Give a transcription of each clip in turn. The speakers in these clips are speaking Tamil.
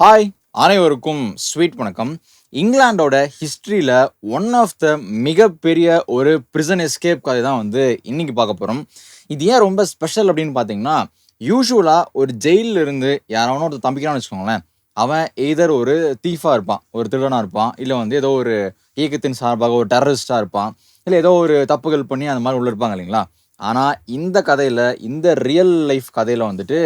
ஹாய் அனைவருக்கும் ஸ்வீட் வணக்கம். இங்கிலாண்டோட ஹிஸ்ட்ரியில் ஒன் ஆஃப் த மிகப்பெரிய ஒரு பிரிசன் எஸ்கேப் கதை தான் வந்து இன்னைக்கு பார்க்க போகிறோம் இது ஏன் ரொம்ப ஸ்பெஷல் அப்படின்னு பார்த்தீங்கன்னா யூஸ்வலாக ஒரு ஜெயிலில் இருந்து யாராவது ஒருத்தர் தம்பிக்கிறான்னு வச்சுக்கோங்களேன். அவன் எய்தர் ஒரு தீஃபாக இருப்பான் ஒரு திருடனாக இருப்பான் இல்லை வந்து ஏதோ ஒரு இயக்கத்தின் சார்பாக ஒரு டெரரிஸ்டாக இருப்பான் இல்லை ஏதோ ஒரு தப்புகள் பண்ணி அந்த மாதிரி உள்ள இருப்பாங்க இல்லைங்களா? ஆனால் இந்த கதையில் இந்த ரியல் லைஃப் கதையில் வந்துட்டு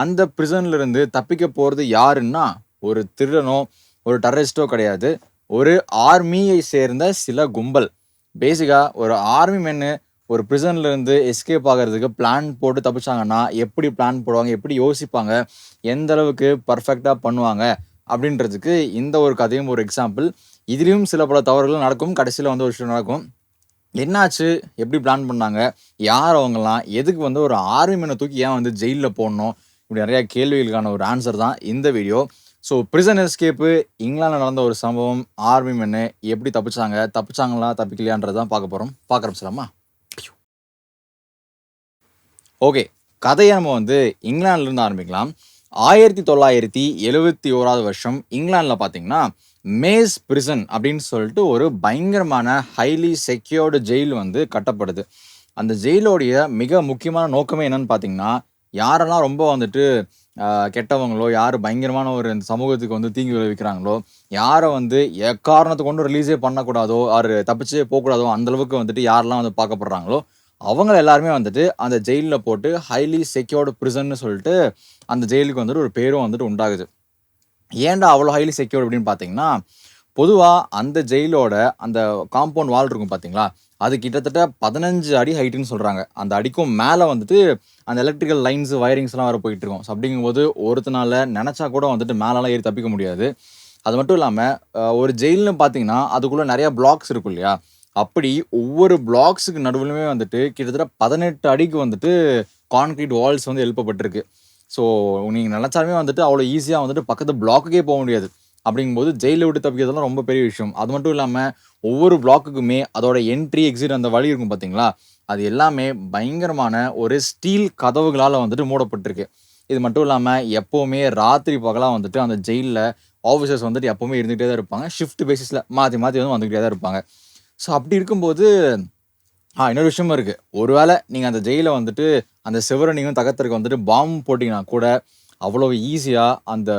அந்த prison-ல இருந்து தப்பிக்க போகிறது யாருன்னா ஒரு திருடனோ ஒரு டெரரிஸ்டோ கிடையாது. ஒரு ஆர்மியை சேர்ந்த சில கும்பல். பேசிக்காக ஒரு ஆர்மி மென்னு ஒரு prison-ல இருந்து எஸ்கேப் ஆகிறதுக்கு பிளான் போட்டு தப்பிச்சாங்கன்னா எப்படி பிளான் போடுவாங்க எப்படி யோசிப்பாங்க எந்த அளவுக்கு பர்ஃபெக்டாக பண்ணுவாங்க அப்படின்றதுக்கு இந்த ஒரு கதையும் ஒரு எக்ஸாம்பிள் இதுலேயும் சில பல தவறுகள் நடக்கும். கடைசியில் வந்து ஒரு விஷயம் நடக்கும். என்னாச்சு? எப்படி பிளான் பண்ணாங்க? யார் அவங்கலாம்? எதுக்கு வந்து ஒரு ஆர்மி மேனை தூக்கி ஏன் வந்து ஜெயிலில் போடணும்? இப்படி நிறையா கேள்விகளுக்கான ஒரு ஆன்சர் தான் இந்த வீடியோ ஸோ பிரிசன் எஸ்கேப்பு இங்கிலாந்தில் நடந்த ஒரு சம்பவம் ஆர்மி மென்னு எப்படி தப்பிச்சாங்க தப்பிச்சாங்களா தப்பிக்கலையான்றதான் பார்க்க போகிறோம் பார்க்குறோம் ஆரம்பிச்சலாமா ஓகே கதையை நம்ம வந்து இங்கிலாந்துலேருந்து ஆரம்பிக்கலாம். ஆயிரத்தி தொள்ளாயிரத்தி எழுபத்தி ஓராவது வருஷம் இங்கிலாந்தில் பார்த்தீங்கன்னா மேஸ் பிரிசன் அப்படின்னு சொல்லிட்டு ஒரு பயங்கரமான ஹைலி செக்யூர்டு ஜெயில் வந்து கட்டப்படுது. அந்த ஜெயிலோடைய மிக முக்கியமான நோக்கமே என்னன்னு பார்த்தீங்கன்னா யாரெல்லாம் ரொம்ப வந்துட்டு கெட்டவங்களோ யார் பயங்கரமான ஒரு இந்த சமூகத்துக்கு வந்து தீங்கு விளைவிக்கிறாங்களோ யாரை வந்து எக்காரணத்தை கொண்டு ரிலீஸே பண்ணக்கூடாதோ யார் தப்பிச்சே போகக்கூடாதோ அந்த அளவுக்கு வந்துட்டு யாரெல்லாம் வந்து பார்க்கப்படுறாங்களோ அவங்க எல்லாருமே வந்துட்டு அந்த ஜெயிலில் போட்டு ஹைலி செக்யூர்டு ப்ரிசன்னு சொல்லிட்டு அந்த ஜெயிலுக்கு வந்துட்டு ஒரு பேரும் வந்துட்டு உண்டாகுது. ஏன்டா அவ்வளோ ஹைலி செக்யூர்டு அப்படின்னு பார்த்தீங்கன்னா பொதுவாக அந்த ஜெயிலோட அந்த காம்பவுண்ட் வால் இருக்கும் பார்த்தீங்களா அது கிட்டத்தட்ட பதினஞ்சு அடி ஹைட்டுன்னு சொல்கிறாங்க அந்த அடிக்கும் மேலே வந்துட்டு அந்த எலக்ட்ரிக்கல் லைன்ஸ் வயரிங்ஸ்லாம் வர போயிட்டுருக்கும் ஸோ அப்படிங்கும்போது ஒருத்தனால நினச்சா கூட வந்துட்டு மேலெலாம் ஏறி தப்பிக்க முடியாது. அது மட்டும் இல்லாமல் ஒரு ஜெயில்னு பார்த்தீங்கன்னா அதுக்குள்ளே நிறையா பிளாக்ஸ் இருக்கும் இல்லையா? அப்படி ஒவ்வொரு பிளாக்ஸுக்கு நடுவுலையுமே வந்துட்டு கிட்டத்தட்ட பதினெட்டு அடிக்கு வந்துட்டு கான்க்ரீட் வால்ஸ் வந்து எழுப்பப்பட்டிருக்கு. ஸோ நீங்கள் நினச்சாலுமே வந்துட்டு அவ்வளோ ஈஸியாக வந்துட்டு பக்கத்து பிளாக்குக்கே போக முடியாது. அப்படிங்கும்போது ஜெயிலை விட்டு தப்பிக்கிறதுலாம் ரொம்ப பெரிய விஷயம். அது மட்டும் இல்லாமல் ஒவ்வொரு பிளாக்குக்குமே அதோட என்ட்ரி எக்ஸிட் அந்த வழி இருக்கும் பார்த்தீங்களா அது எல்லாமே பயங்கரமான ஒரு ஸ்டீல் கதவுகளால் வந்துட்டு மூடப்பட்டிருக்கு. இது மட்டும் இல்லாமல் எப்போவுமே ராத்திரி பகலாக வந்துட்டு அந்த ஜெயிலில் ஆஃபீஸர்ஸ் வந்துட்டு எப்போவுமே இருந்துகிட்டே தான் இருப்பாங்க. ஷிஃப்ட் பேசிஸில் மாற்றி மாற்றி வந்து வந்துக்கிட்டே தான் இருப்பாங்க. ஸோ அப்படி இருக்கும்போது ஆ இன்னொரு விஷயமும் இருக்குது ஒருவேளை நீங்கள் அந்த ஜெயிலை வந்துட்டு அந்த சிவரணியும் தகத்திற்கு வந்துட்டு பாம்பு போட்டிங்கன்னா கூட அவ்வளோ ஈஸியாக அந்த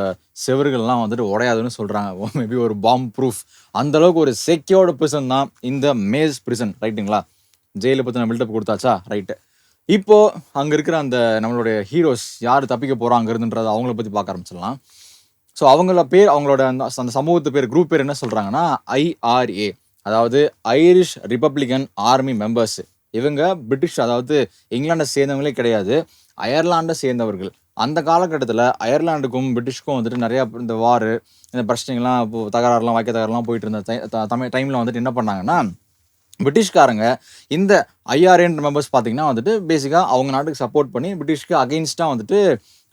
செவர்கள்லாம் வந்துட்டு உடையாதுன்னு சொல்கிறாங்க மேபி ஒரு பாம்ப் ப்ரூஃப் அந்த அளவுக்கு ஒரு செக்யூர்டு பிரிசன் தான் இந்த மேஸ் பிரிசன் ரைட்டுங்களா ஜெயிலை நான் பில்டப் கொடுத்தாச்சா? ரைட்டு இப்போது அங்கே இருக்கிற அந்த நம்மளுடைய ஹீரோஸ் யார் தப்பிக்க போகிறாங்கிறதுன்றத அவங்கள பற்றி பார்க்க ஆரம்பிச்சிடலாம். ஸோ அவங்கள பேர் அவங்களோட அந்த அந்த சமூகத்து பேர் குரூப் பேர் என்ன சொல்கிறாங்கன்னா ஐஆர்ஏ அதாவது ஐரிஷ் ரிப்பப்ளிகன் ஆர்மி மெம்பர்ஸ் இவங்க பிரிட்டிஷ் அதாவது இங்கிலாண்டை சேர்ந்தவங்களே கிடையாது. அயர்லாண்டை சேர்ந்தவர்கள். அந்த காலகட்டத்தில் அயர்லாண்டுக்கும் பிரிட்டிஷ்க்கும் வந்துட்டு நிறையா இந்த வார் இந்த பிரச்சனைகள்லாம் இப்போ தகராறுலாம் வாய்க்க தகராறுலாம் போயிட்டு இருந்த தமிழ் டைமில் வந்துட்டு என்ன பண்ணாங்கன்னா பிரிட்டிஷ்காரங்க இந்த ஐஆர்என் மெம்பர்ஸ் பார்த்தீங்கன்னா வந்துட்டு பேசிக்காக அவங்க நாட்டுக்கு சப்போர்ட் பண்ணி பிரிட்டிஷ்க்கு அகெயின்ஸ்டாக வந்துட்டு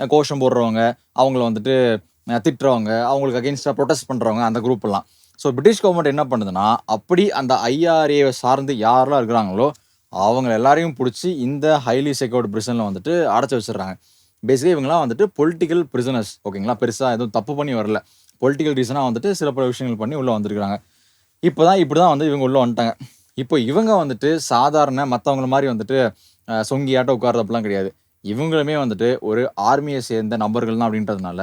கோஷம் போடுறவங்க அவங்கள வந்துட்டு திட்டுறவங்க அவங்களுக்கு அகெயின்ஸ்டாக ப்ரொடெஸ்ட் பண்ணுறவங்க அந்த குரூப்பெல்லாம் ஸோ பிரிட்டிஷ் கவர்மெண்ட் என்ன பண்ணுதுன்னா அப்படி அந்த ஐஆர்ஏ சார்ந்து யாரெல்லாம் இருக்கிறாங்களோ அவங்க எல்லாரையும் பிடிச்சி இந்த ஹைலி செக்யூர்டு பிரிசனில் வந்துட்டு அடைச்சி வச்சிடுறாங்க. பேசிக்காக இவங்களாம் வந்துட்டு பொலிட்டிக்கல் பிரிசனர்ஸ் ஓகேங்களா பெருசாக எதுவும் தப்பு பண்ணி வரல. பொலிட்டிக்கல் ரீசனாக வந்துட்டு சில பல விஷயங்கள் பண்ணி உள்ளே வந்திருக்கிறாங்க. இப்போ தான் இப்படி தான் வந்து இவங்க உள்ளே வந்துட்டாங்க. இப்போ இவங்க வந்துட்டு சாதாரண மற்றவங்கள மாதிரி வந்துட்டு சொங்கியாட்ட உட்கார்றதுலாம் கிடையாது. இவங்களுமே வந்துட்டு ஒரு ஆர்மியை சேர்ந்த நபர்கள் தான் அப்படின்றதுனால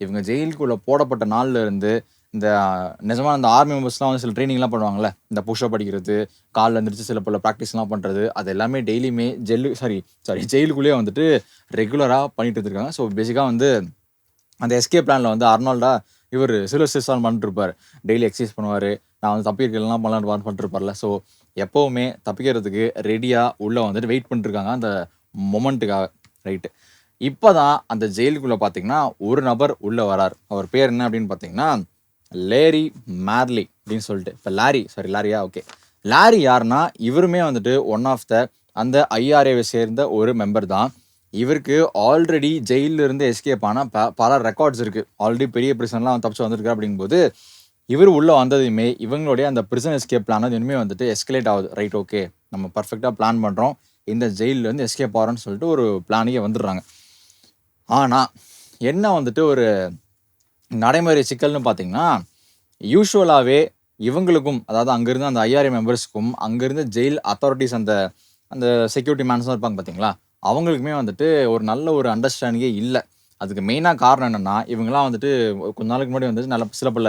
இவங்க ஜெயிலுக்குள்ளே போடப்பட்ட நாளில் இருந்து இந்த அஹ், நிஜமா அந்த ஆர்மி மெம்பர்ஸ்லாம் வந்து சில ட்ரைனிங்லாம் பண்ணுவாங்கல்ல? இந்த புஷ்அப் படிக்கிறது காலில் எழுந்திரிச்சு சில பல ப்ராக்டிஸ்லாம் பண்ணுறது அது எல்லாமே டெய்லியுமே ஜெல்லு சாரி சாரி ஜெயிலுக்குள்ளேயே வந்துட்டு ரெகுலராக பண்ணிட்டு இருக்காங்க ஸோ பேசிக்காக வந்து அந்த எஸ்கே பிளானில் வந்து அர்னால்டா இவர் சிலோசிஸ்டான் பண்ணிட்டு பண்ணிட்டுருப்பார் டெய்லி எக்ஸசைஸ் பண்ணுவார். நான் வந்து தப்பிக்கலாம் பண்ணலாம் பண்ணிட்டுருப்பார்ல ஸோ எப்போவுமே தப்பிக்கிறதுக்கு ரெடியாக உள்ளே வந்துட்டு வெயிட் பண்ணிட்டுருக்காங்க அந்த மொமெண்ட்டுக்காக ரைட்டு இப்போ தான் அந்த ஜெயிலுக்குள்ளே பார்த்தீங்கன்னா ஒரு நபர் உள்ளே வரார். அவர் பேர் என்ன அப்படின்னு பார்த்தீங்கன்னா லேரி மேர்லி அப்படின்னு சொல்லிட்டு. இப்போ லாரி சாரி லாரியா? ஓகே லாரி யாருன்னா இவருமே வந்துட்டு ஒன் ஆஃப் த அந்த ஐஆர்ஏவை சேர்ந்த ஒரு மெம்பர் தான். இவருக்கு ஆல்ரெடி ஜெயிலில் இருந்து எஸ்கேப் ஆனால் ப பல ரெக்கார்ட்ஸ் இருக்குது ஆல்ரெடி பெரிய பிரிசன்லாம் தப்பிச்சு வந்திருக்காரு அப்படிங்கும்போது இவர் உள்ளே வந்ததுமே இவங்களுடைய அந்த பிரிசன் எஸ்கேப் பிளான் இனிமேல் வந்துட்டு எஸ்கலேட் ஆகுது. ரைட் ஓகே நம்ம பர்ஃபெக்டாக பிளான் பண்ணுறோம் இந்த ஜெயிலேருந்து எஸ்கேப் ஆகிறோன்னு சொல்லிட்டு ஒரு பிளானிங்கே வந்துடுறாங்க. ஆனால் என்ன வந்துட்டு ஒரு நடைமுறை சிக்கல்னு பார்த்தீங்கன்னா யூஷுவலாகவே இவங்களுக்கும் அதாவது அங்கேருந்து அந்த ஐஆர்ஏ மெம்பர்ஸ்க்கும் அங்கேருந்து ஜெயில் அத்தாரிட்டிஸ் அந்த அந்த செக்யூரிட்டி மேன்ஸும் இருப்பாங்க பார்த்தீங்களா அவங்களுக்குமே வந்துட்டு ஒரு நல்ல ஒரு அண்டர்ஸ்டாண்டிங்கே இல்லை. அதுக்கு மெயினாக காரணம் என்னென்னா இவங்கெல்லாம் வந்துட்டு கொஞ்ச நாளுக்கு முன்னாடி வந்துட்டு நல்ல சில பல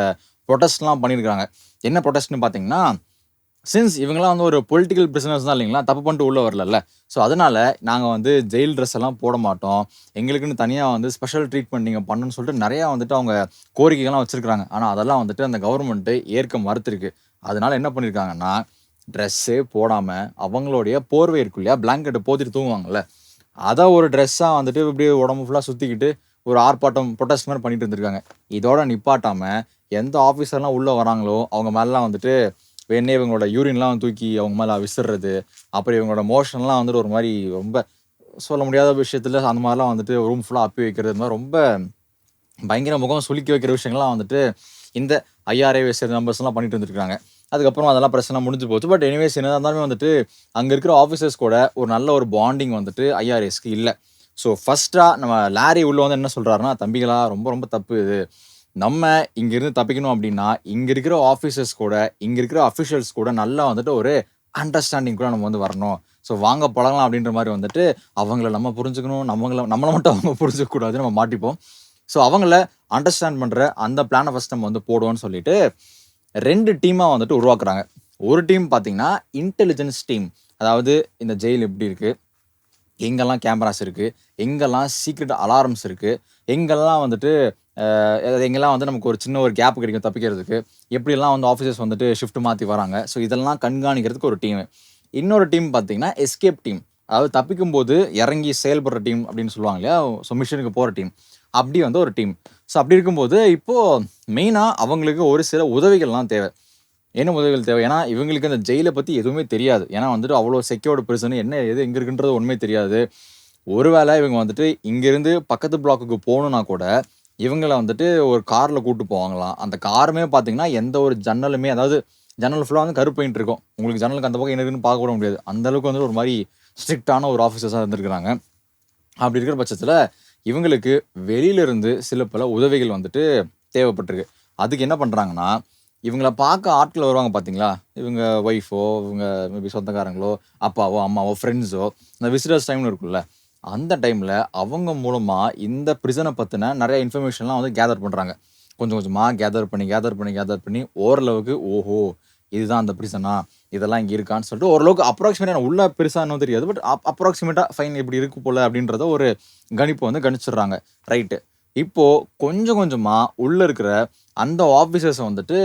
ப்ரொடெஸ்ட்லாம் பண்ணியிருக்காங்க என்ன ப்ரொடெஸ்ட்னு பார்த்தீங்கன்னா சின்ஸ் இவங்கெல்லாம் வந்து ஒரு பொலிட்டிக்கல் பிரிசனர்ஸ் தான் இல்லைங்களா? தப்பு பண்ணிட்டு உள்ளே வரல ஸோ அதனால் நாங்கள் வந்து ஜெயில் ட்ரெஸ் எல்லாம் போட மாட்டோம். எங்களுக்குன்னு தனியாக வந்து ஸ்பெஷல் ட்ரீட்மெண்ட் நீங்கள் பண்ணணும்னு சொல்லிட்டு நிறையா வந்துட்டு அவங்க கோரிக்கைகள்லாம் வச்சுருக்காங்க ஆனால் அதெல்லாம் வந்துட்டு அந்த கவர்மெண்ட்டு ஏற்க மறுத்துருக்கு. அதனால என்ன பண்ணியிருக்காங்கன்னா ட்ரெஸ்ஸு போடாமல் அவங்களுடைய போர்வை இருக்கு இல்லையா? பிளாங்கெட்டை போத்திட்டு தூங்குவாங்கல்ல. அதை ஒரு ட்ரெஸ்ஸாக வந்துட்டு இப்படியே உடம்பு ஃபுல்லாக சுற்றிக்கிட்டு ஒரு ஆர்ப்பாட்டம் ப்ரொட்டஸ்ட் மாதிரி பண்ணிட்டு இருந்திருக்காங்க. இதோட நிப்பாட்டாமல் எந்த ஆஃபீஸர்லாம் உள்ளே வராங்களோ அவங்க மேலாம் வந்துட்டு வேணே இவங்களோட யூரின்லாம் தூக்கி அவங்க மேலே விசிறது அப்புறம் இவங்களோட மோஷன்லாம் வந்துட்டு ஒரு மாதிரி ரொம்ப சொல்ல முடியாத விஷயத்தில் அந்த மாதிரிலாம் வந்துட்டு ரூம் ஃபுல்லாக அப்பி வைக்கிறது இந்த மாதிரி ரொம்ப பயங்கர முகம் சுலுக்கி வைக்கிற விஷயங்கள்லாம் வந்துட்டு இந்த ஐஆர்ஏ சேர்ந்த மெம்பர்ஸ்லாம் பண்ணிட்டு இருந்துருக்காங்க. அதுக்கப்புறம் அதெல்லாம் பிரச்சனை முடிஞ்சு போச்சு. பட் எனிவேஸ் என்ன இருந்தாலுமே வந்துட்டு அங்கே இருக்கிற ஆஃபீஸர்ஸ் கூட ஒரு நல்ல ஒரு பாண்டிங் வந்துட்டு ஐஆர்எஸ்க்கு இல்லை. ஸோ ஃபஸ்ட்டாக நம்ம லாரி உள்ள வந்து என்ன சொல்கிறாருன்னா தம்பிகளா ரொம்ப ரொம்ப தப்பு இது. நம்ம இங்கேருந்து தப்பிக்கணும் அப்படின்னா இங்கே இருக்கிற ஆஃபீஸர்ஸ் கூட இங்கே இருக்கிற அஃபிஷியல்ஸ் கூட நல்லா வந்துட்டு ஒரு அண்டர்ஸ்டாண்டிங் கூட நம்ம வந்து வரணும். ஸோ வாங்க பழகலாம் அப்படின்ற மாதிரி வந்துட்டு அவங்கள நம்ம புரிஞ்சுக்கணும். நம்மளை நம்மளை மட்டும் அவங்க புரிஞ்சுக்கக்கூடாது நம்ம மாட்டிப்போம். ஸோ அவங்கள அண்டர்ஸ்டாண்ட் பண்ணுற அந்த பிளானை ஃபஸ்ட் நம்ம வந்து போடுவோம்னு சொல்லிட்டு ரெண்டு டீமாக வந்துட்டு உருவாக்குறாங்க. ஒரு டீம் பார்த்தீங்கன்னா இன்டெலிஜென்ஸ் டீம் அதாவது இந்த ஜெயில் எப்படி இருக்குது எங்கெல்லாம் கேமராஸ் இருக்குது எங்கெல்லாம் சீக்ரெட் அலாரம்ஸ் இருக்குது எங்கெல்லாம் வந்துட்டு எங்கெல்லாம் வந்து நமக்கு ஒரு சின்ன ஒரு கேப் கிடைக்கும் தப்பிக்கிறதுக்கு. எப்படியெல்லாம் வந்து ஆஃபீஸர்ஸ் வந்துட்டு ஷிஃப்ட் மாற்றி வராங்க. ஸோ இதெல்லாம் கண்காணிக்கிறதுக்கு ஒரு டீம் இன்னொரு டீம் பார்த்தீங்கன்னா எஸ்கேப் டீம் அதாவது தப்பிக்கும் போது இறங்கி செயல்படுற டீம் அப்படின்னு சொல்லுவாங்க இல்லையா? ஸோ மிஷனுக்கு போகிற டீம் அப்படி வந்து ஒரு டீம் ஸோ அப்படி இருக்கும்போது இப்போது மெயினாக அவங்களுக்கு ஒரு சில உதவிகள்லாம் தேவை. என்ன உதவிகள் தேவை? ஏன்னா இவங்களுக்கு அந்த ஜெயிலை பற்றி எதுவுமே தெரியாது. ஏன்னா வந்துட்டு அவ்வளோ செக்யூர்டு பிரச்சனை என்ன எது எங்கே இருக்குன்றது ஒன்றுமே தெரியாது. ஒருவேளை இவங்க வந்துட்டு இங்கேருந்து பக்கத்து பிளாக்குக்கு போகணுன்னா கூட இவங்கள வந்துட்டு ஒரு காரில் கூப்பிட்டு போவாங்களாம். அந்த காருமே பார்த்தீங்கன்னா எந்த ஒரு ஜன்னலுமே அதாவது ஜன்னல் ஃபுல்லாக வந்து கருப்பு பெயிண்ட் இருக்கும். உங்களுக்கு ஜன்னலுக்கு அந்த பக்கம் என்ன இருக்குன்னு பார்க்க கூட முடியாது. அந்த அளவுக்கு வந்து ஒரு மாதிரி ஸ்ட்ரிக்டான ஒரு ஆஃபீஸர்ஸாக இருந்திருக்கிறாங்க. அப்படி இருக்கிற பட்சத்தில் இவங்களுக்கு வெளியிலிருந்து சில பல உதவிகள் வந்துட்டு தேவைப்பட்டிருக்கு. அதுக்கு என்ன பண்ணுறாங்கன்னா இவங்கள பார்க்க ஆட்கள் வருவாங்க பார்த்தீங்களா இவங்க ஒய்ஃபோ இவங்க மேபி சொந்தக்காரங்களோ அப்பாவோ அம்மாவோ ஃப்ரெண்ட்ஸோ இந்த விசிட்டர்ஸ் டைம்னு இருக்குல்ல அந்த டைமில் அவங்க மூலமாக இந்த ப்ரிசனை பற்றின நிறைய இன்ஃபர்மேஷன்லாம் வந்து கேதர் பண்ணுறாங்க கொஞ்சம் கொஞ்சமாக கேதர் பண்ணி கேதர் பண்ணி கேதர் பண்ணி ஓரளவுக்கு ஓஹோ இதுதான் அந்த ப்ரிசனா இதெல்லாம் இங்கே இருக்கான்னு சொல்லிட்டு ஓரளவுக்கு அப்ராக்சிமேட்டாக உள்ள பெருசானோ தெரியாது. பட் அப்ராக்சிமேட்டாக ஃபைன் இப்படி இருக்கு போல அப்படின்றத ஒரு கணிப்பு வந்து கணிச்சிடுறாங்க. ரைட்டு இப்போது கொஞ்சம் கொஞ்சமாக உள்ளே இருக்கிற அந்த ஆஃபீஸர்ஸை வந்துட்டு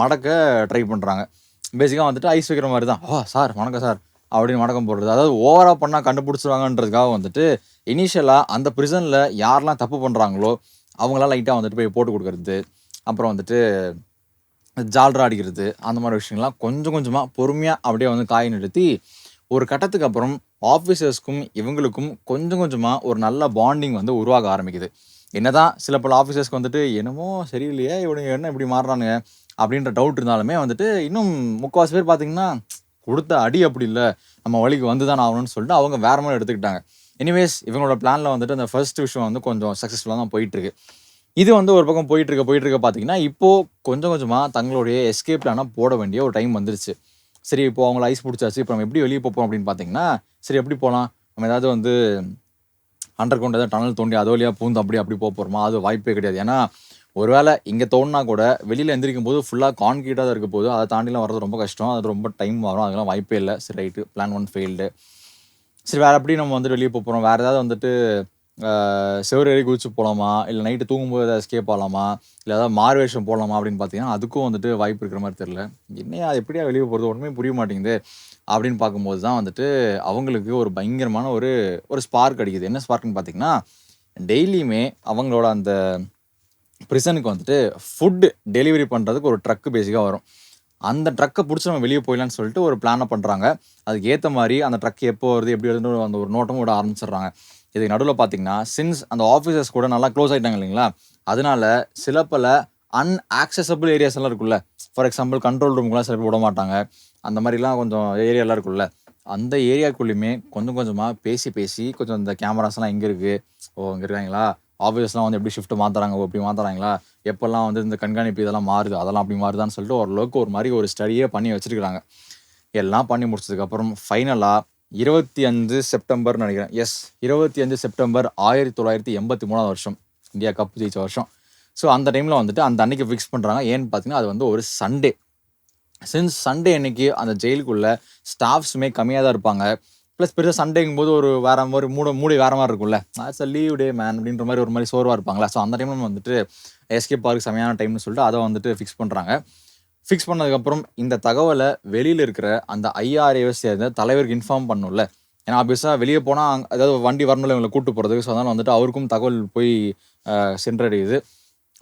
மடக்க ட்ரை பண்ணுறாங்க பேசிக்காக வந்துட்டு ஐஸ் வைக்கிற மாதிரி தான் ஓ சார் வணக்கம் சார். அப்படின்னு வணக்கம் போடுறது. அதாவது ஓவராக பண்ணால் கண்டுபிடிச்சிருவாங்கன்றதுக்காக வந்துட்டு இனிஷியலாக அந்த ப்ரிசனில் யாரெல்லாம் தப்பு பண்ணுறாங்களோ அவங்களாம் லைட்டாக வந்துட்டு போய் போட்டு கொடுக்கறது அப்புறம் வந்துட்டு ஜால்ரா அடிக்கிறது அந்த மாதிரி விஷயங்கள்லாம் கொஞ்சம் கொஞ்சமாக பொறுமையாக அப்படியே வந்து காய் நிறுத்தி ஒரு கட்டத்துக்கு அப்புறம் ஆஃபீஸர்ஸ்க்கும் இவங்களுக்கும் கொஞ்சம் கொஞ்சமாக ஒரு நல்ல பாண்டிங் வந்து உருவாக ஆரம்பிக்குது. என்னதான் சில பல ஆஃபீஸர்ஸ்க்கு வந்துட்டு என்னமோ சரியில்லையே இவனுங்க என்ன இப்படி மாறுறானுங்க? அப்படின்ற டவுட் இருந்தாலுமே வந்துட்டு இன்னும் முக்கால்வாசி பேர் பார்த்தீங்கன்னா கொடுத்த அடி அப்படி இல்லை. நம்ம வழிக்கு வந்து தான் ஆகணும்னு சொல்லிட்டு அவங்க வேற மாதிரி எடுத்துக்கிட்டாங்க. எனிவேஸ் இவங்களோட பிளானில் வந்துட்டு அந்த ஃபர்ஸ்ட் விஷயம் வந்து கொஞ்சம் சக்ஸஸ்ஃபுல்லாக தான் போயிட்டு இருக்கு இது வந்து ஒரு பக்கம் போயிட்டு இருக்க போயிட்டு இருக்க பார்த்தீங்கன்னா இப்போ கொஞ்சம் கொஞ்சமாக தங்களுடைய எஸ்கேப் பிளானாக போட வேண்டிய ஒரு டைம் வந்துருச்சு. சரி இப்போ அவங்கள ஐஸ் பிடிச்சாச்சு இப்போ நம்ம எப்படி வெளியே போகிறோம் அப்படின்னு பார்த்தீங்கன்னா சரி எப்படி போகலாம் நம்ம ஏதாவது வந்து அண்டர் கிரவுண்ட் ஏதாவது டனல் தோண்டி அது வழியாக பூந்து அப்படி அப்படி போக போகிறோமா அது வாய்ப்பே கிடையாது. ஏன்னா ஒருவேளை இங்கே தோணுனா கூட வெளியில் எந்திரிக்கும் போது ஃபுல்லாக கான்கிரீட்டாக தான் இருக்க போது அதை தாண்டிலாம் வர்றது ரொம்ப கஷ்டம். அது ரொம்ப டைம் வரும். அதெல்லாம் வாய்ப்பே இல்லை. சரி ரைட்டு பிளான் ஒன் ஃபெயில்டு சரி வேறு எப்படி நம்ம வந்துட்டு வெளியே போக போகிறோம் வேறு ஏதாவது வந்துட்டு செவரு ஏறி குதிச்சு போகலாமா இல்லை நைட்டு தூங்கும்போது ஏதாவது எஸ்கேப் ஆகலாமா? இல்லை ஏதாவது மார்வேஷம் போடலாமா அப்படின்னு பார்த்தீங்கன்னா அதுக்கும் வந்துட்டு வாய்ப்பு இருக்கிற மாதிரி தெரில என்னையா எப்படியா வெளியே போகிறது ஒன்றுமே புரிய மாட்டேங்குது அப்படின்னு பார்க்கும்போது தான் வந்துட்டு அவங்களுக்கு ஒரு பயங்கரமான ஒரு ஒரு ஸ்பார்க் அடிக்குது. என்ன ஸ்பார்க்னு பார்த்தீங்கன்னா டெய்லியுமே அவங்களோட அந்த ப்ரிசனுக்கு வந்துட்டு ஃபுட் டெலிவரி பண்ணுறதுக்கு ஒரு ட்ரக்கு பேசிக்காக வரும். அந்த ட்ரக்கை பிடிச்சி நம்ம வெளியே போயிடலான்னு சொல்லிட்டு ஒரு பிளானை பண்ணுறாங்க அதுக்கு ஏற்ற மாதிரி அந்த ட்ரக் எப்போ வருது எப்படி வருதுன்னு அந்த ஒரு நோட்டமும் விட ஆரம்பிச்சிடுறாங்க. இதுக்கு நடுவில் பார்த்தீங்கன்னா சின்ஸ் அந்த ஆஃபீஸர்ஸ் கூட நல்லா க்ளோஸ் ஆகிட்டாங்க இல்லைங்களா? அதனால சில பல அன்ஆக்சசபிள் ஏரியாஸ் எல்லாம் இருக்குல்ல ஃபார் எக்ஸாம்பிள் கண்ட்ரோல் ரூம்க்குலாம் சில பேர் விட மாட்டாங்க. அந்த மாதிரிலாம் கொஞ்சம் ஏரியாலாம் இருக்குல்ல அந்த ஏரியாக்குள்ளேயுமே கொஞ்சம் கொஞ்சமாக பேசி பேசி கொஞ்சம் இந்த கேமராஸ்லாம் எங்கே இருக்குது ஓ இங்கே இருக்காங்களா? ஆஃபீஸ்லாம் வந்து எப்படி ஷிஃப்ட் மாற்றுறாங்க அப்படி மாற்றுறாங்களா எப்போல்லாம் வந்து இந்த கண்காணிப்பு இதெல்லாம் மாறுது அதெல்லாம் அப்படி மாறுதான்னு சொல்லிட்டு ஓரளவுக்கு ஒரு மாதிரி ஒரு ஸ்டடியே பண்ணி வச்சிருக்காங்க எல்லாம் பண்ணி முடிச்சதுக்கப்புறம் ஃபைனலாக இருபத்தி அஞ்சு செப்டம்பர் நினைக்கிறேன். எஸ் இருபத்தி அஞ்சு செப்டம்பர் ஆயிரத்தி தொள்ளாயிரத்தி எண்பத்தி மூணாவது வருஷம். இந்தியா கப் ஜெயிச்ச வருஷம். ஸோ அந்த டைமில் வந்துட்டு அந்த அன்னைக்கு ஃபிக்ஸ் பண்ணுறாங்க ஏன்னு பார்த்தீங்கன்னா அது வந்து ஒரு சண்டே சின்ஸ் சண்டே அன்னைக்கு அந்த ஜெயிலுக்குள்ளே ஸ்டாஃப்ஸுமே கம்மியாக தான் இருப்பாங்க. ப்ளஸ் பெருசாக சண்டேங்கும் போது ஒரு வேற மாதிரி மூட மூடி வேற மாதிரி இருக்கும்ல. Ads a leave day man அப்படின்ற மாதிரி ஒரு மாதிரி சோர்வாக இருப்பாங்களா? ஸோ அந்த டைமில் வந்துட்டு எஸ்கே பார்க் செமையான டைம்னு சொல்லிட்டு அதை வந்துட்டு ஃபிக்ஸ் பண்ணுறாங்க ஃபிக்ஸ் பண்ணதுக்கப்புறம் இந்த தகவலை வெளியில் இருக்கிற அந்த ஐஆர்ஏவை சேர்ந்த தலைவருக்கு இன்ஃபார்ம் பண்ணும்ல ஏன்னா ஆப்வியஸாக வெளியே போனால் அதாவது வண்டி வரணும்ல இவங்களை கூட்டு போகிறதுக்கு ஸோ அதனால் வந்துட்டு அவருக்கும் தகவல் போய் சென்றடையுது.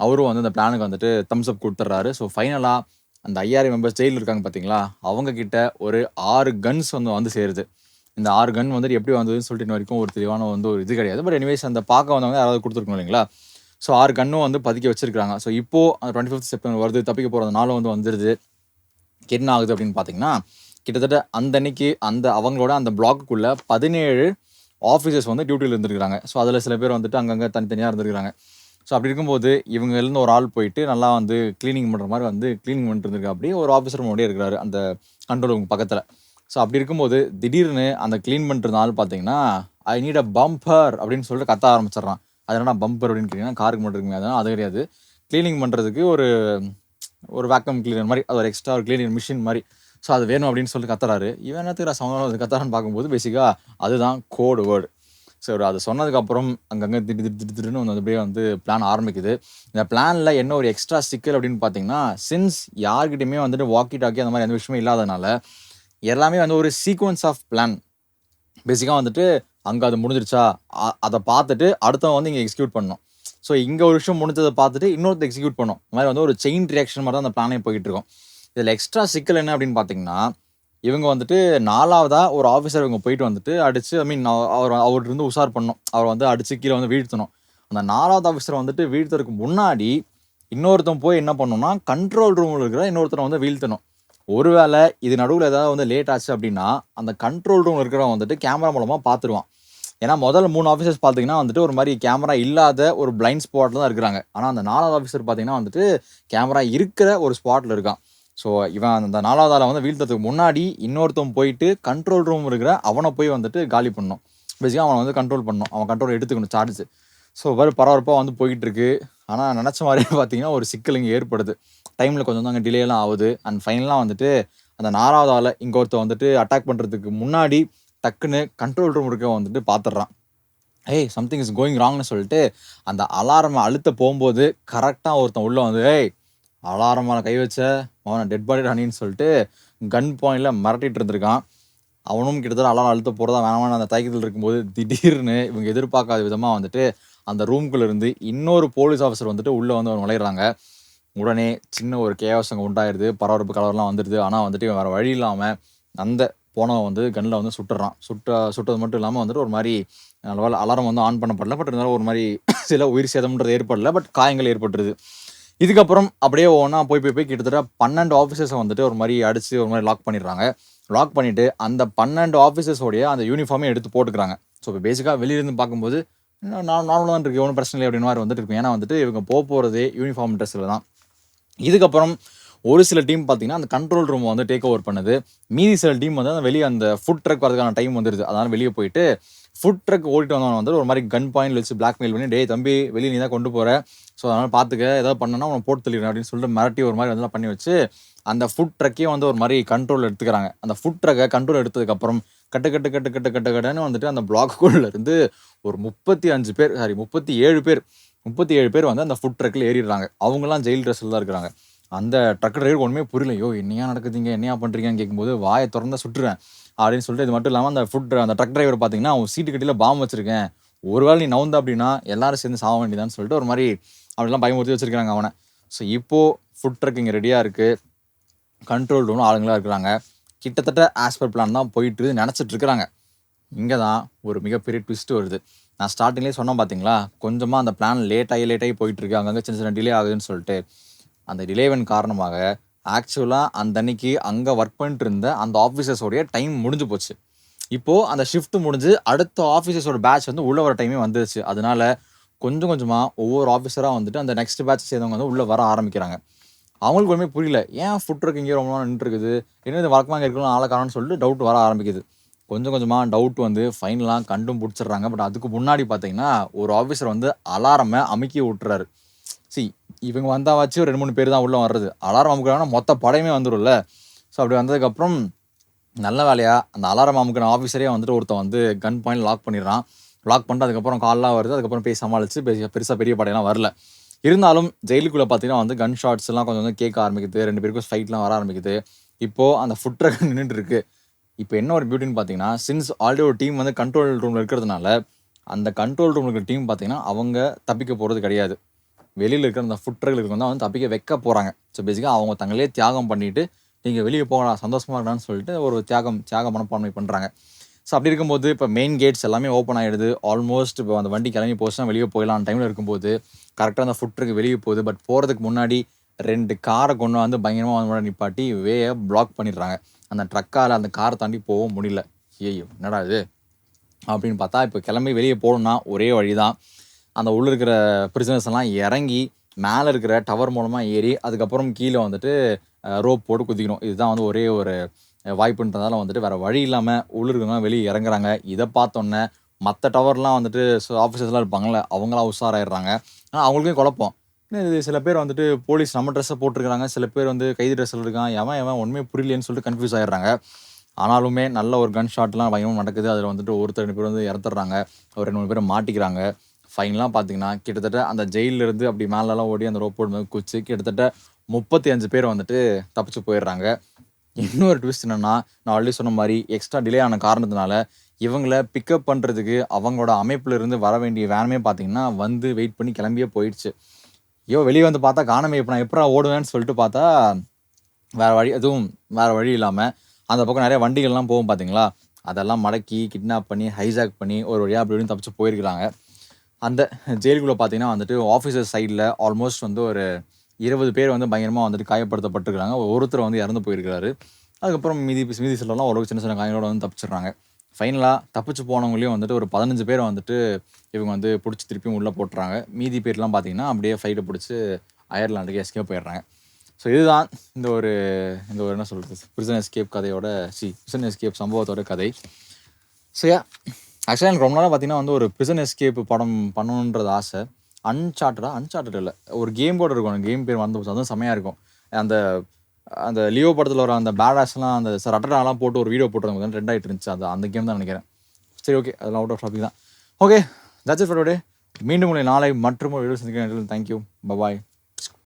அவரும் வந்து அந்த பிளானுக்கு வந்துட்டு தம்ஸ் அப் கொடுத்துட்றாரு ஸோ ஃபைனலாக அந்த ஐஆர்ஏ மெம்பர்ஸ் ஜெயிலில் இருக்காங்க பார்த்தீங்களா அவங்கக்கிட்ட ஒரு ஆறு கன்ஸ் வந்து வந்து சேருது. இந்த ஆறு கன் வந்துட்டு எப்படி வந்ததுன்னு சொல்லிட்டு இன்ன வரைக்கும் ஒரு தெளிவான வந்து ஒரு இது கிடையாது. பட் எனிவேஸ் அந்த பார்க்க வந்தவங்க யாராவது கொடுத்துருக்கணும் இல்லைங்களா? ஸோ ஆறு கன்னும் வந்து பதுக்கி வச்சிருக்காங்க ஸோ இப்போ டுவெண்ட்டி ஃபிஃப்த் செப்டம்பர் வருது தப்பிக்க போகிற நாளும் வந்து வந்துருது. என்ன ஆகுது அப்படின்னு பார்த்தீங்கன்னா கிட்டத்தட்ட அந்த அன்னைக்கு அந்த அவங்களோட அந்த பிளாக்குக்குள்ள பதினேழு ஆஃபீஸர்ஸ் வந்து டியூட்டியில் இருந்திருக்காங்க ஸோ அதில் சில பேர் வந்துட்டு அங்கங்கே தனித்தனியாக இருந்திருக்காங்க ஸோ அப்படி இருக்கும்போது இவங்கலேருந்து ஒரு ஆள் போயிட்டு நல்லா வந்து க்ளீனிங் பண்ணுற மாதிரி வந்து க்ளீனிங் பண்ணிட்டு இருந்திருக்கா அப்படி ஒரு ஆஃபீஸர் முன்னாடியே இருக்கிறாரு அந்த கண்ட்ரோல் ரூம் பக்கத்தில். ஸோ அப்படி இருக்கும்போது திடீர்னு அந்த க்ளீன் பண்ணுற நாள் பார்த்தீங்கன்னா ஐ நீட் அ பம்பர் அப்படின்னு சொல்லிட்டு கத்த ஆரம்பிச்சிடுறான். அதனால் நான் பம்பர் அப்படின்னு கேட்டிங்கன்னா காருக்கு மட்டும் இருக்குமே அதனால் அது கிடையாது. க்ளீனிங் பண்ணுறதுக்கு ஒரு ஒரு வேக்கம் கிளீனர் மாதிரி அது ஒரு எக்ஸ்ட்ரா ஒரு கிளீனிங் மிஷின் மாதிரி. ஸோ அது வேணும் அப்படின்னு சொல்லிட்டு கத்துறாரு. இவன் என்னத்துக்கு சமயம் அது கத்துறான்னு பார்க்கும்போது பேசிக்காக அதுதான் கோடு வேர்டு ஸோ அது சொன்னதுக்கப்புறம் அங்கங்கே திட்டு திட்டு திட்டுன்னு வந்து அப்படியே வந்து பிளான் ஆரம்பிக்குது. இந்த பிளானில் என்ன ஒரு எக்ஸ்ட்ரா சிக்கல் அப்படின்னு பார்த்தீங்கன்னா சின்ஸ் யார்கிட்டையுமே வந்துட்டு வாக்கி டாக்கி அந்த மாதிரி எந்த விஷயமே இல்லாதனால எல்லாமே வந்து ஒரு சீக்வன்ஸ் ஆஃப் பிளான் பேசிக்காக வந்துட்டு அங்கே அது முடிஞ்சிருச்சா? அதை பார்த்துட்டு அடுத்தவன் வந்து இங்கே எக்ஸிக்யூட் பண்ணணும். ஸோ இங்கே ஒரு விஷயம் முடிஞ்சதை பார்த்துட்டு இன்னொருத்த எக்ஸிக்யூட் பண்ணோம். இந்த மாதிரி வந்து ஒரு செயின் ரியாக்ஷன் மாதிரி தான் அந்த பிளானே போயிட்டு இருக்கும் இதில் எக்ஸ்ட்ரா சிக்கல் என்ன அப்படின்னு பார்த்தீங்கன்னா இவங்க வந்துட்டு நாலாவதாக ஒரு ஆஃபீஸர் இவங்க போயிட்டு வந்துட்டு அடிச்சு ஐ மீன் அவர் அவர்கிட்ட இருந்து உஷார் பண்ணோம் அவர் வந்து அடித்து கீழே வந்து வீழ்த்தணும். அந்த நாலாவது ஆஃபீஸர் வந்துட்டு வீழ்த்துறதுக்கு முன்னாடி இன்னொருத்தன் போய் என்ன பண்ணணும்னா கண்ட்ரோல் ரூமில் இருக்கிற இன்னொருத்தனை வந்து வீழ்த்தணும். ஒருவேளை இது நடுவில் ஏதாவது வந்து லேட் ஆச்சு அப்படின்னா அந்த கண்ட்ரோல் ரூமில் இருக்கிறவன் வந்துட்டு கேமரா மூலமாக பார்த்துருவான் ஏன்னா முதல்ல மூணு ஆஃபீஸர்ஸ் பார்த்தீங்கன்னா வந்துட்டு ஒரு மாதிரி கேமரா இல்லாத ஒரு பிளைண்ட் ஸ்பாட்டில் தான் இருக்கிறாங்க. ஆனால் அந்த நாலாவது ஆஃபீஸர் பார்த்தீங்கன்னா வந்துட்டு கேமரா இருக்கிற ஒரு ஸ்பாட்டில் இருக்கான். ஸோ இவன் அந்த நாலாவது ஆளை வந்து வீழ்த்ததுக்கு முன்னாடி இன்னொருத்தன் போயிட்டு கண்ட்ரோல் ரூம் இருக்கிற அவனை போய் வந்துட்டு காலி பண்ணணும். பேசிக்காக அவனை வந்து கண்ட்ரோல் பண்ணணும். அவன் கண்ட்ரோல் எடுத்துக்கணும் சார்ஜ் ஸோ வேறு பரபரப்பாக வந்து போயிட்டுருக்கு ஆனால் நினச்ச மாதிரியே பார்த்தீங்கன்னா ஒரு சிக்கல் இங்கே ஏற்படுது. டைமில் கொஞ்சம் தான் அங்கே டிலேலாம் ஆகுது. அண்ட் ஃபைனலாக வந்துட்டு அந்த நாலாவது ஆளை இங்கே ஒருத்தன் வந்துட்டு அட்டாக் பண்ணுறதுக்கு முன்னாடி டக்குன்னு கண்ட்ரோல் ரூம் இருக்க வந்துட்டு பார்த்துட்றான் ஏய் சம்திங் இஸ் கோயிங் ராங்னு சொல்லிட்டு அந்த அலாரமை அழுத்த போகும்போது கரெக்டாக ஒருத்தன் உள்ளே வந்து ஏய் அலாரமாக கை வச்ச அவனை டெட் பாடி அணின்னு சொல்லிட்டு கன் பாயிண்டில் மிரட்டிட்டு இருந்திருக்கான். அவனும் கிட்டத்தட்ட அலாரம் அழுத்த போகிறதா வேணாமான்னு அந்த தயக்கத்தில் இருக்கும்போது திடீர்னு இவங்க எதிர்பார்க்காத விதமாக வந்துட்டு அந்த ரூம்குள்ள இருந்து இன்னொரு போலீஸ் ஆஃபீஸர் வந்துட்டு உள்ளே வந்து அவர் நுழையிறாங்க. உடனே சின்ன ஒரு கேவஸ் அங்கே உண்டாயிருது. பரபரப்பு கலர்லாம் வந்துடுது. ஆனால் வந்துட்டு வேறு வழி இல்லாமல் அந்த போனவன் வந்து கன்னில் வந்து சுட்டுறான். சுட்ட சுட்டது மட்டும் இல்லாமல் வந்துட்டு ஒரு மாதிரி நல்ல அலாரம் வந்து ஆன் பண்ணப்படல. பட் இருந்தாலும் ஒரு மாதிரி சில உயிர் சேதம்ன்றது ஏற்படல. பட் காயங்கள் ஏற்பட்டுருது. இதுக்கப்புறம் அப்படியே ஒவ்வொன்றா போய் போய் போய் கிட்டத்தட்ட பன்னெண்டு ஆஃபீஸர்ஸை வந்துட்டு ஒரு மாதிரி அடித்து ஒரு மாதிரி லாக் பண்ணிடுறாங்க. லாக் பண்ணிவிட்டு அந்த பன்னெண்டு ஆஃபீஸர்ஸோடைய அந்த யூனிஃபார்மே எடுத்து போட்டுக்கிறாங்க. ஸோ இப்போ பேசிக்காக வெளியிலேருந்து பார்க்கும்போது நார்மலாக தான் இருக்குது ஒன்றும் பிரச்சனை இல்லை அப்படின்னு மாதிரி வந்துட்டு இருக்கும். ஏன்னா வந்துட்டு இவங்க போக போகிறதே யூனிஃபார்ம் ட்ரெஸ்ஸில் தான். இதுக்கப்புறம் ஒரு சில டீம் பார்த்தீங்கன்னா அந்த கண்ட்ரோல் ரூம் வந்து டேக் ஓவர் பண்ணுது. மீதி சில டீம் வந்து அந்த வெளியே அந்த ஃபுட் ட்ரக் வரதுக்கான டைம் வந்துடுது அதனால வெளியே போயிட்டு ஃபுட் ட்ரக் ஓடிட்டு வந்தவன் வந்து ஒரு மாதிரி கன் பாயிண்ட் வச்சு பிளாக்மெயில் பண்ணி டே தம்பி வெளியே நீ தான் கொண்டு போகிற ஸோ அதனால் பார்த்துக்க ஏதாவது பண்ணனா உன்னை போட்டு தள்ளிடுறேன் அப்படின்னு சொல்லிட்டு மிரட்டி ஒரு மாதிரி வந்து பண்ணி வச்சு அந்த ஃபுட் ட்ரக்கே வந்து ஒரு மாதிரி கண்ட்ரோல் எடுத்துக்கிறாங்க. அந்த ஃபுட் ட்ரக்கை கண்ட்ரோல் எடுத்ததுக்கப்புறம் கட்டு கட்டு கட்டு கட்டு கட்டு கட்டுன்னு வந்துட்டு அந்த பிளாக்குள்ளேருந்து ஒரு முப்பத்தி அஞ்சு பேர் சாரி முப்பத்தி ஏழு பேர் முப்பத்தி ஏழு பேர் வந்து அந்த ஃபுட் ட்ரக்கில் ஏறிடுறாங்க. அவங்களாம் ஜெயில் ட்ரெஸ்ஸில் தான் இருக்கிறாங்க. அந்த ட்ரக் டிரைவர் ஒன்றுமே புரியல. ஐயோ என்னையா நடக்குதுங்க என்னையா பண்ணுறீங்கன்னு கேட்கும்போது வாயை திறந்தா சுட்டுறேன் அப்படின்னு சொல்லிட்டு இது மட்டும் இல்லாமல் அந்த ஃபுட் அந்த ட்ரக் டிரைவர் பார்த்தீங்கன்னா அவன் சீட்டு கட்டியில் பாம்பு வச்சிருக்கேன். ஒருவேளை நீ நவுந்த அப்படின்னா எல்லாரும் சேர்ந்து சாக வேண்டியதான்னு சொல்லிட்டு ஒரு மாதிரி அப்படிலாம் பயமுறுத்தி வச்சிருக்காங்க அவனை. ஸோ இப்போது ஃபுட் ட்ரக் இங்கே ரெடியாக இருக்குது கண்ட்ரோல் ரூம் ஆளுங்களாக இருக்கிறாங்க. கிட்டத்தட்ட ஆஸ் பர் பிளான் தான் போயிட்டு நினச்சிட்டு இருக்கிறாங்க. இங்கே தான் ஒரு மிகப்பெரிய ட்விஸ்ட் வருது. நான் ஸ்டார்டிங்லேயே சொன்னேன் பார்த்தீங்களா கொஞ்சமாக அந்த பிளான் லேட்டாகி லேட்டாகி போயிட்டுருக்கு அங்கங்கே சின்ன சின்ன டிலே ஆகுதுன்னு சொல்லிட்டு. அந்த டிலேவன் காரணமாக ஆக்சுவலாக அந்த அன்னைக்கு அங்கே ஒர்க் பண்ணிட்டு இருந்த அந்த ஆஃபீஸர்ஸோடைய டைம் முடிஞ்சு போச்சு. இப்போது அந்த ஷிஃப்ட் முடிஞ்சு அடுத்த ஆஃபீஸர்ஸோட பேட்ச் வந்து உள்ளே வர டைமே வந்துருச்சு. அதனால கொஞ்சம் கொஞ்சமாக ஒவ்வொரு ஆஃபீஸராக வந்துட்டு அந்த நெக்ஸ்ட் பேட்ச் சேர்ந்தவங்க வந்து உள்ளே வர ஆரம்பிக்கிறாங்க. அவங்களுக்கு ஒன்றுமே புரியல. ஏன் ஃபுட் ட்ரக் இங்கே ரொம்ப நேரம் நின்றுருக்குது? என்ன இது வழக்கமாக இருக்கணும் ஆளை காரணம்னு சொல்லிட்டு டவுட் வர ஆரம்பிக்குது. கொஞ்சம் கொஞ்சமாக டவுட் வந்து ஃபைனலாக கண்டும் பிடிச்சிடுறாங்க. பட் அதுக்கு முன்னாடி பார்த்தீங்கன்னா ஒரு ஆஃபீஸர் வந்து அலாரமை அமுக்கி விட்டுறாரு. சி இவங்க வந்தாவாச்சும் ரெண்டு மூணு பேர் தான் உள்ளே வர்றது. அலாரம் அமுக்குறாங்கன்னா மொத்த படையுமே வந்துடும்ல ஸோ அப்படி வந்ததுக்கப்புறம் நல்ல வேலையா அந்த அலாரம் அமுக்கின ஆஃபீஸரே வந்துட்டு ஒருத்தன் வந்து கன் பாயிண்ட் லாக் பண்ணிடுறான். லாக் பண்ணிட்டு அதுக்கப்புறம் கால்லாம் வருது. அதுக்கப்புறம் போய் சமாளித்து பெரிய பெருசாக பெரிய படையெல்லாம் வரல. இருந்தாலும் ஜெயிலுக்குள்ளே பார்த்தீங்கன்னா வந்து கன் ஷாட்ஸ்லாம் கொஞ்சம் வந்து கேட்க ஆரம்பிக்குது. ரெண்டு பேருக்கும் ஃபைட்லாம் வர ஆரம்பிக்குது. இப்போது அந்த ஃபுட் ட்ரக் நின்றுட்டு இருக்கு. இப்போ என்ன ஒரு பியூட்டின்னு பார்த்தீங்கன்னா சின்ஸ் ஆல்ரெடி ஒரு டீம் வந்து கண்ட்ரோல் ரூமில் இருக்கிறதுனால அந்த கண்ட்ரோல் ரூமில் இருக்கிற டீம் பார்த்தீங்கன்னா அவங்க தப்பிக்க போகிறது கிடையாது. வெளியில் இருக்கிற அந்த ஃபுட் ட்ரக்களுக்கு வந்து அவங்க தப்பிக்க வைக்க போகிறாங்க ஸோ பேசிக்காக அவங்க தங்களே தியாகம் பண்ணிட்டு நீங்கள் வெளியே போகலாம் சந்தோஷமாக இருக்கலாம்னு சொல்லிட்டு ஒரு தியாகம் தியாக மனப்பான்மை பண்ணுறாங்க ஸோ அப்படி இருக்கும்போது இப்போ மெயின் கேட்ஸ் எல்லாமே ஓப்பன் ஆகிடுது ஆல்மோஸ்ட் இப்போ அந்த வண்டி கிளம்பி போச்சுன்னா வெளியே போயிடலாம் டைமில் இருக்கும்போது. கரெக்டாக அந்த ஃபுட்ருக்கு வெளியே போகுது. பட் போகிறதுக்கு முன்னாடி ரெண்டு காரை கொண்டு வந்து பயங்கரமாக வந்து நிப்பாட்டி வேயை பிளாக் பண்ணிடுறாங்க. அந்த ட்ரக்கால் அந்த காரை தாண்டி போகவும் முடியல. ஐயோ என்னடா இது? அப்படின்னு பார்த்தா இப்போ கிளம்பி வெளியே போகணும்னா ஒரே வழி தான் அந்த உள்ளே இருக்கிற பிரிசனர்ஸ் எல்லாம் இறங்கி மேலே இருக்கிற டவர் மூலமாக ஏறி அதுக்கப்புறம் கீழே வந்துட்டு ரோப் போட்டு குதிக்கணும். இதுதான் வந்து ஒரே ஒரு வாய்ப்புன்றதால வந்துட்டு வேறு வழி இல்லாமல் உள்ள இருக்கிறவங்க வெளியே இறங்குறாங்க. இதை பார்த்தோன்னே மற்ற டவர்லாம் வந்துட்டு ஆஃபீஸர்ஸ்லாம் இருப்பாங்கள்ல அவங்களாம் உஷாராயிடுறாங்க. ஆனால் அவங்களுக்கும் குழப்பம். இது சில பேர் வந்துட்டு போலீஸ் நம்ம ட்ரெஸ்ஸை போட்டிருக்காங்க சில பேர் வந்து கைது ட்ரெஸ்ஸில் இருக்கான். எவன் எவன் ஒன்றுமே புரியலையேன்னு சொல்லிட்டு கன்ஃபியூஸ் ஆயிடுறாங்க. ஆனாலுமே நல்ல ஒரு கன் ஷாட்லாம் பயங்கரமாக நடக்குது. அதில் வந்துட்டு ஒருத்தர் ரெண்டு பேர் வந்து இறத்துறாங்க ஒரு ரெண்டு மூணு பேர் மாட்டிக்கிறாங்க. ஃபைன்லாம் பார்த்தீங்கன்னா கிட்டத்தட்ட அந்த ஜெயிலிருந்து இருந்து அப்படி மேலெலாம் ஓடி அந்த ரோப் போர்டு மேலே குச்சி கிட்டத்தட்ட முப்பத்தி அஞ்சு பேர் வந்துட்டு தப்பிச்சு போயிடுறாங்க. இன்னொரு ட்விஸ்ட் என்னென்னா நான் ஆல்ரெடி சொன்ன மாதிரி எக்ஸ்ட்ரா டிலே ஆன காரணத்தினால இவங்கள பிக்கப் பண்ணுறதுக்கு அவங்களோட அமைப்பில் இருந்து வர வேண்டிய வேனுமே பார்த்தீங்கன்னா வந்து வெயிட் பண்ணி கிளம்பியே போயிடுச்சு. ஐயோ வெளியே வந்து பார்த்தா காணமே இப்போ நான் எப்படா ஓடுவேன்னு சொல்லிட்டு பார்த்தா வேறு வழி எதுவும் வேறு வழி இல்லாமல் அந்த பக்கம் நிறைய வண்டிகள்லாம் போகும் பார்த்தீங்களா அதெல்லாம் மடக்கி கிட்னாப் பண்ணி ஹைஜாக் பண்ணி ஒரு வழியாக அப்படி இப்படின்னு தப்பிச்சு போயிருக்கிறாங்க. அந்த ஜெயிலுக்குள்ளே பார்த்தீங்கன்னா வந்துட்டு ஆஃபீஸர் சைடில் ஆல்மோஸ்ட் வந்து ஒரு இருபது பேர் வந்து பயங்கரமாக வந்துட்டு காயப்படுத்தப்பட்டிருக்காங்க ஒருத்தர் வந்து இறந்து போயிருக்கிறாரு. அதுக்கப்புறம் மீதி மீதி சிலர்லாம் ஓரளவுக்கு சின்ன சின்ன காயங்களோட வந்து தப்பிச்சிடுறாங்க. ஃபைனலாக தப்பிச்சு போனவங்களையும் வந்துட்டு ஒரு பதினஞ்சு பேரை வந்துட்டு இவங்க வந்து பிடிச்சி திருப்பியும் உள்ளே போட்டுறாங்க. மீதி பேர்லாம் பார்த்தீங்கன்னா அப்படியே ஃபைட்டை பிடிச்சி அயர்லாண்டுக்கு எஸ்கேப் போயிடுறாங்க. ஸோ இதுதான் இந்த ஒரு இந்த ஒரு என்ன சொல்கிறது பிரிசன் எஸ்கேப் கதையோட சி பிரிசன் எஸ்கேப் சம்பவத்தோட கதை. ஸோ யா ஆக்சுவலாக எனக்கு ரொம்ப நாளாக பார்த்தீங்கன்னா வந்து ஒரு பிரிசன் எஸ்கேப் படம் பண்ணணுன்றது ஆசை. அன்சார்ட்டடாக அன்சார்ட்டட் இல்லை. ஒரு கேம் போர்டு இருக்கும். அந்த கேம் பேர் வந்து அதுவும் செம்மையாக இருக்கும். அந்த அந்த லியோ படத்தில் வர அந்த பேடாஸ்லாம் அந்த ரட்டடாலாம் போட்டு ஒரு வீடியோ போட்டு தான் ஆகிட்டு இருந்துச்சு. அது அந்த கேம் தான் நினைக்கிறேன். சரி ஓகே அதெல்லாம் அவுட் ஆஃப் டாபிக் தான். ஓகே தட்ஸ் இட் ஃபார் மீண்டும் உங்களை நாளை மற்றும் ஒரு வீடியோ சந்திக்கிறேன் தேங்க்யூ பபாய்